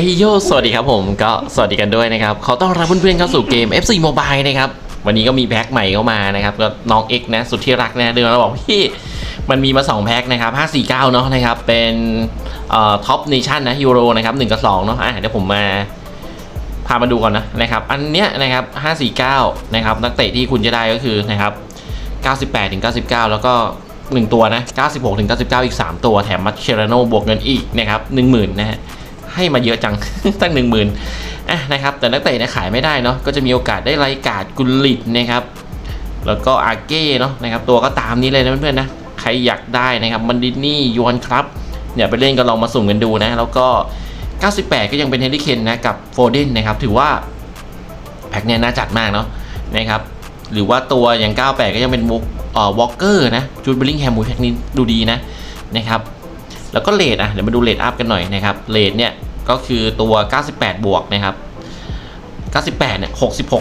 เอยโยสวัสดีครับผมก็สวัสดีกันด้วยนะครับขอต้อนรับเพื่อนๆเข้าสู่เกม FC Mobile นะครับวันนี้ก็มีแพ็คใหม่เข้ามานะครับก็น้อง X นะสุดที่รักนะเดินมาบอกพี่มันมีมา 2 แพ็คนะครับ549 เนาะนะครับเป็นเอ่อท็อปเนชั่นนะยูโรนะครับ1กับ2เนาะอะเดี๋ยวผมมาพามาดูก่อนนะนะครับอันเนี้ยนะครับ549นะครับนักเตะที่คุณจะได้ก็คือนะครับ98ถึง99 แล้วก็1ตัวนะ96ถึง99 อีก 3 ตัวแถมมัชเชรโนบวกเงินอีกนะครับ10,000นะฮะ ให้มาเยอะจัง ตั้ง10,000อะนะครับ แต่นักเตะเนี่ยขายไม่ได้เนาะก็จะมีโอกาสได้ไลกาดกุลิตนะครับ แล้วก็อาเก้เนาะนะครับ ตัวก็ตามนี้เลยนะเพื่อนๆนะใครอยากได้นะครับมันดินี่ยวนครับเนี่ยไปเล่นก็ลองมาสุ่มกันดูนะ แล้วก็ 98 ก็ยังเป็นเฮนรี่เคนนะกับโฟเดนนะครับ ถือว่าแพ็คเนี่ยน่าจัดมากเนาะนะครับหรือว่าตัวอย่าง 98 ก็ยังเป็นวอกเอ่อวอลเกอร์นะจูดเบลลิงแฮมมูแพ็คนี้ดูดีนะนะครับ แล้วก็เลทอะเดี๋ยวมาดูเลทอัพกันหน่อยนะครับเลทเนี่ยก็คือตัว 98 บวกนะครับ 98 เนี่ย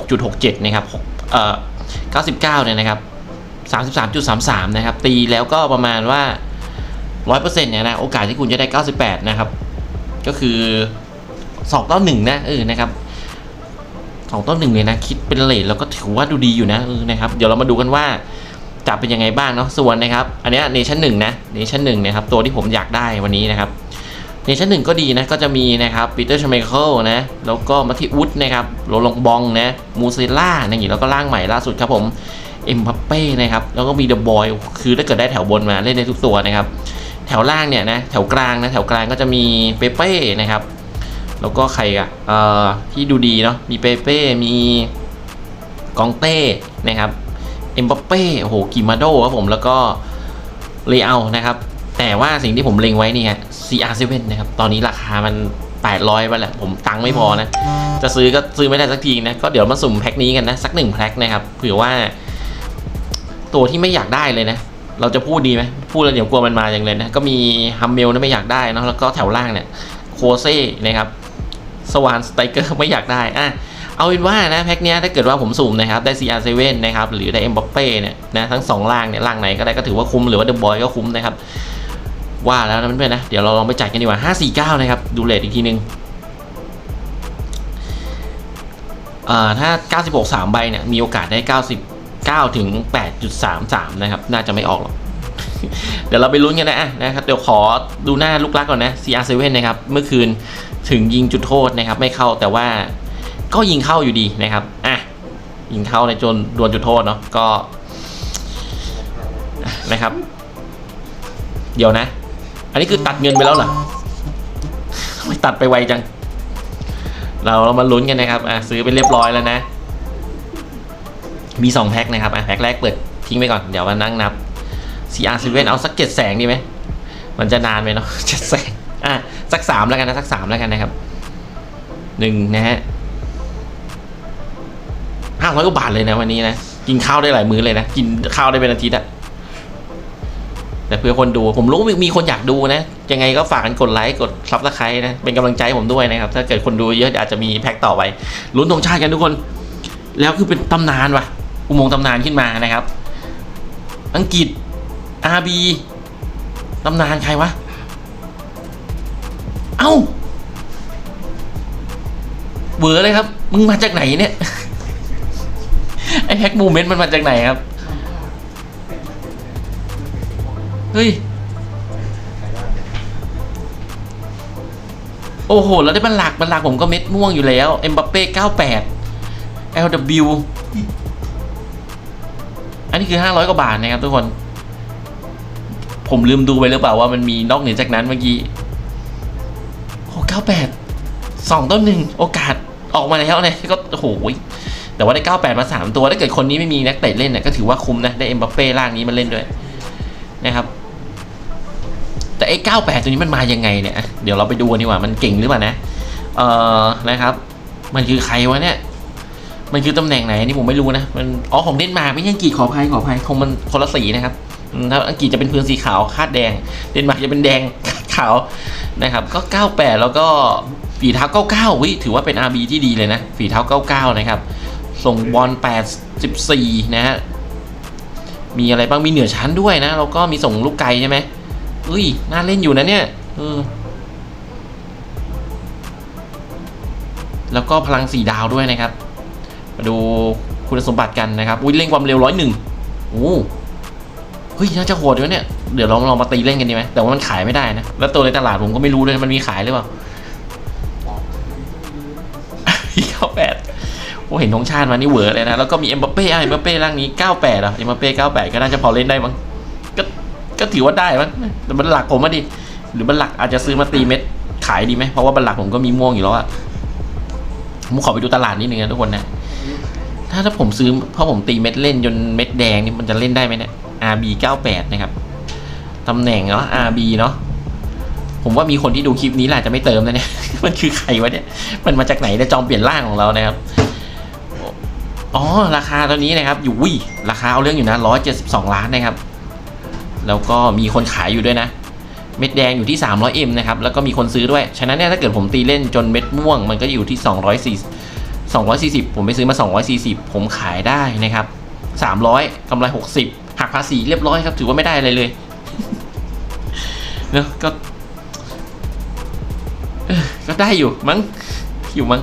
66.67 นะครับเอ่อ99 เนี่ยนะครับ 33.33 นะครับ ตีแล้วก็ประมาณว่า 100%เนี่ยนะ โอกาสที่คุณจะได้ 98 นะครับ ก็คือ 2 ต่อ 1 นะ เออ นะครับ 2 ต่อ 1 เลยนะ คิดเป็นเลทแล้วก็ถือว่าดูดีอยู่นะ เออ นะครับ เดี๋ยวเรามาดูกันว่า จะเป็นยังไงบ้างเนาะส่วนนะครับ อันนี้เนชั่นหนึ่งนะเนชั่นหนึ่งนะครับตัวที่ผมอยากได้วันนี้นะครับเนชั่นหนึ่งก็ดีนะก็จะมีนะครับปีเตอร์ชเมเคิลนะแล้วก็มาทิอุดนะครับโรลงบองนะมูเซล่าอย่างงี้แล้วก็ร่างใหม่ล่าสุดครับผมเอ็มพัปเป้นะครับแล้วก็มีเดอะบอยคือถ้าเกิดได้แถวบนมาเล่นได้ทุกตัวนะครับแถวล่างเนี่ยนะแถวกลางนะแถวกลางก็จะมีเปเป้นะครับแล้วก็ใครอะเอ่อที่ดูดีเนาะมีเปเป้มีกองเต้นะครับ มบัปเป้โอ้โหกิมาโดครับผมแล้วก็เลอานะครับ แต่ว่าสิ่งที่ผมเล็งไว้นี่ฮะ CR7 นะครับ ตอนนี้ราคามัน 800ไปแหละ ผมตังค์ไม่พอนะ จะซื้อก็ซื้อไม่ได้สักทีนะ ก็เดี๋ยวมาสุ่มแพ็คนี้กันนะ สักหนึ่งแพ็คนะครับเผื่อว่า ตัวที่ไม่อยากได้เลยนะ เราจะพูดดีไหมพูดแล้วเดี๋ยวกลัวมันมาอย่างเลยนะ ก็มีฮัมเมลนะไม่อยากได้นะแล้วก็แถวล่างเนี่ยโคเซ่นะครับสวานสไตเกอร์ไม่อยากได้อะ เอาเป็นว่านะแพ็คเนี้ยถ้าเกิดว่าผมสุ่มนะครับได้ CR7 นะครับหรือได้เอ็มบัปเป้เนี่ยนะทั้งสองล่างเนี่ยล่างไหนก็ได้ก็ถือว่าคุ้มหรือว่าเดอะบอยก็คุ้มนะครับว่าแล้วนะเพื่อนๆนะเดี๋ยวเราลองไปจัดกันดีกว่า 549 นะครับดูเลทอีกทีนึงอ่าถ้า 96 3 ใบเนี่ยมีโอกาสได้ 99 ถึง 8.33 นะครับ น่าจะไม่ออกหรอกเดี๋ยวเราไปลุ้นกันนะอะนะครับเดี๋ยวขอดูหน้าลูกรักก่อนนะ CR7 นะครับเมื่อคืนถึงยิงจุดโทษนะครับ ไม่เข้าแต่ว่า ก็ยิงเข้าอยู่ดีนะครับอะยิงเข้าในจนดวลจุดโทษเนาะก็นะครับ เดี๋ยวนะ อันนี้คือตัดเงินไปแล้วเหรอไม่ตัดไปไวจัง เราเรามาลุ้นกันนะครับอะซื้อไปเรียบร้อยแล้วนะ มีสองแพ็คนะครับอะแพ็คแรกเปิดทิ้งไปก่อนเดี๋ยวมานั่งนับ CR7 เอาสักเจ็ดแสงดีไหมมันจะนานไหมเนาะเจ็ดแสงอะสักสามแล้วกันนะสักสามแล้วกันนะครับหนึ่งนะฮะาร้อยกว่าบาทเลยนะวันนี้นะ กินข้าวได้หลายมื้อเลยนะ กินข้าวได้เป็นอาทิตย์อะแต่เพื่อคนดูผมรู้มีคนอยากดูนะ ยังไงก็ฝากกันกดไลค์กดซับสไครต์นะ เป็นกำลังใจผมด้วยนะครับ ถ้าเกิดคนดูเยอะอาจจะมีแพ็คต่อไปลุ้นธงชาติกันทุกคน แล้วคือเป็นตำนานว่ะอุโมงค์ตำนานขึ้นมานะครับ อังกฤษ RB ตำนานใครวะ เอ้าเบื่อเลยครับ มึงมาจากไหนเนี่ย แพ็กมูเมนต์มันมาจากไหนครับ เฮ้ย โอ้โห แล้วได้บันหลักบันหลักผมก็เม็ดม่วงอยู่แล้ว เอ็มบัปเป้98 LW อันนี้คือ 500 กว่าบาทนะครับทุกคน ผมลืมดูไปหรือเปล่าว่ามันมีนอกเหนือจากนั้นเมื่อกี้โอ้98สองต้นหนึ่งโอกาสออกมาแล้วเนี่ยก็โอ้โหย แต่ว่าได้ 98 มา 3 ตัว ถ้าเกิดคนนี้ไม่มีนักเตะเล่นเนี่ยก็ถือว่าคุ้มนะ ได้เอ็มบัปเป้ร่างนี้มาเล่นด้วยนะครับ แต่ไอ้ 98 ตัวนี้มันมายังไงเนี่ย เดี๋ยวเราไปดูดีกว่า มันเก่งหรือเปล่านะ เอ่อ นะครับ มันคือใครวะเนี่ย มันคือตำแหน่งไหนนี่ผมไม่รู้นะ มัน อ๋อ ของเดนมาร์กไม่ใช่อังกฤษขออภัยขออภัยคงมันคนละสีนะครับถ้าอังกฤษจะเป็นพื้นสีขาวคาดแดง เดนมาร์กจะเป็นแดงขาวนะครับ ก็ 98 แล้วก็ฝีเท้า 99วิถือว่าเป็น RB ที่ดีเลยนะ ฝีเท้า 99 นะครับ ส่งบอล84 นะฮะ มีอะไรบ้าง มีเหนือชั้นด้วยนะ แล้วก็มีส่งลูกไกลใช่ไหมอุ้ย น่าเล่นอยู่นะเนี่ยเออแล้วก็พลังสี่ดาวด้วยนะครับ มาดูคุณสมบัติกันนะครับ อุ้ยเร่งความเร็วร้อยหนึ่งโอ้เฮ้ย น่าจะโหดด้วยเนี่ย เดี๋ยวเราลองมาตีเล่นกันดีไหม แต่ว่ามันขายไม่ได้นะ แล้วตัวในตลาดผมก็ไม่รู้ด้วย มันมีขายหรือเปล่าพี่เก้าแปด โอ้เห็นธงชาติมานี่เวอร์เลยนะ แล้วก็มีเอ็มบัปเป้อะเอ็มบัปเป้ร่างนี้เก้าแปดอะเอ็มบัปเป้เก้าแปดก็น่าจะพอเล่นได้มั้งก็ก็ถือว่าได้มั้งแต่มันหลักผมอะดิ หรือมันหลักอาจจะซื้อมาตีเม็ดขายดีไหมเพราะว่าบันหลักผมก็มีม่วงอยู่แล้วอะผมขอไปดูตลาดนิดนึงนะทุกคนนะ ถ้าถ้าผมซื้อเพราะผมตีเม็ดเล่นจนเม็ดแดงนี่มันจะเล่นได้ไหมเนี่ย RB 98นะครับตำแหน่งเนาะ RB เนาะผมว่ามีคนที่ดูคลิปนี้แหละจะไม่เติมนะเนี่ย มันคือใครวะเนี่ย มันมาจากไหนเนี่ยจอมเปลี่ยนร่างของเรานะครับ อ๋อ ราคาตอนนี้นะครับ อยู่วิราคาเอาเรื่องอยู่นะ 172 ล้านนะครับ แล้วก็มีคนขายอยู่ด้วยนะ เม็ดแดงอยู่ที่ 300M นะครับ แล้วก็มีคนซื้อด้วย ฉะนั้นเนี่ยถ้าเกิดผมตีเล่นจนเม็ดม่วง มันก็อยู่ที่240 240 ผมไปซื้อมา 240 ผมขายได้นะครับ 300กำไร 60 หักภาษีเรียบร้อยครับ ถือว่าไม่ได้อะไรเลยเนอะก็เออก็ได้อยู่มั้งอยู่มั้ง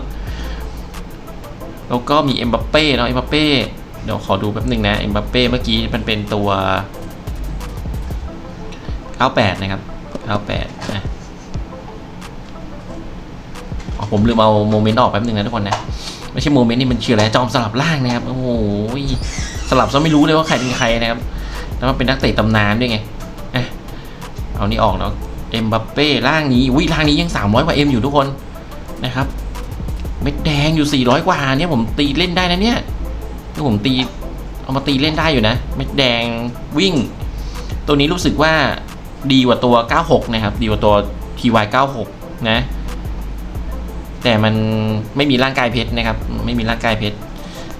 แล้วก็มีเอ็มบัปเป้เนาะเอ็มบัปเป้เดี๋ยวขอดูแป๊บหนึ่งนะเอ็มบัปเป้เมื่อกี้มันเป็นตัว 98 นะครับ 98นะอ๋อผมลืมเอาโมเมนต์ออกแป๊บหนึ่งนะทุกคนนะ ไม่ใช่โมเมนต์นี่มันชื่ออะไรจอมสลับล่างนะครับ โอ้โหสลับซะไม่รู้เลยว่าใครเป็นใครนะครับ แล้วมันเป็นนักเตะตำนานด้วยไงอะเอานี่ออกเนาะเอ็มบัปเป้ร่างนี้อุ้ยร่างนี้ยัง 300 กว่าเอ็มอยู่ทุกคนนะครับ เม็ดแดงอยู่ 400 กว่าเนี่ยผมตีเล่นได้นะเนี่ยนี่ผมตีเอามาตีเล่นได้อยู่นะ เม็ดแดงวิ่ง ตัวนี้รู้สึกว่าดีกว่าตัว 96 นะครับ ดีกว่าตัว TY 96 นะ แต่มันไม่มีร่างกายเพชรนะครับ ไม่มีร่างกายเพชร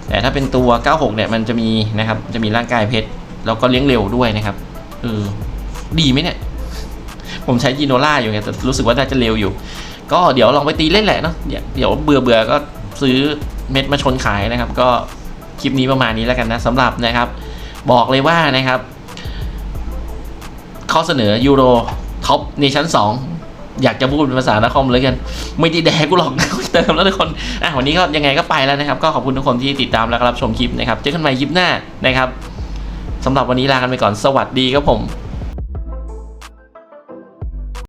แต่ถ้าเป็นตัว 96 เนี่ยมันจะมีนะครับ จะมีร่างกายเพชร แล้วก็เลี้ยงเร็วด้วยนะครับ เออ ดีไหมเนี่ย ผมใช้จีโนล่าอยู่ไงแต่รู้สึกว่าน่าจะเร็วอยู่ ก็เดี๋ยวลองไปตีเล่นแหละเนาะเดี๋ยวเบื่อเบื่อก็ซื้อเม็ดมาชนขายนะครับ ก็คลิปนี้ประมาณนี้แล้วกันนะสำหรับนะครับ บอกเลยว่านะครับ ข้อเสนอยูโรท็อปในชั้น 2อยากจะพูดเป็นภาษานครเลยกัน ไม่ได้แดกกูหรอกเติมแล้วทุกคนอะวันนี้ก็ยังไงก็ไปแล้วนะครับ ก็ขอบคุณทุกคนที่ติดตามและรับชมคลิปนะครับ เจอกันใหม่คลิปหน้านะครับสำหรับวันนี้ลากันไปก่อนสวัสดีครับผม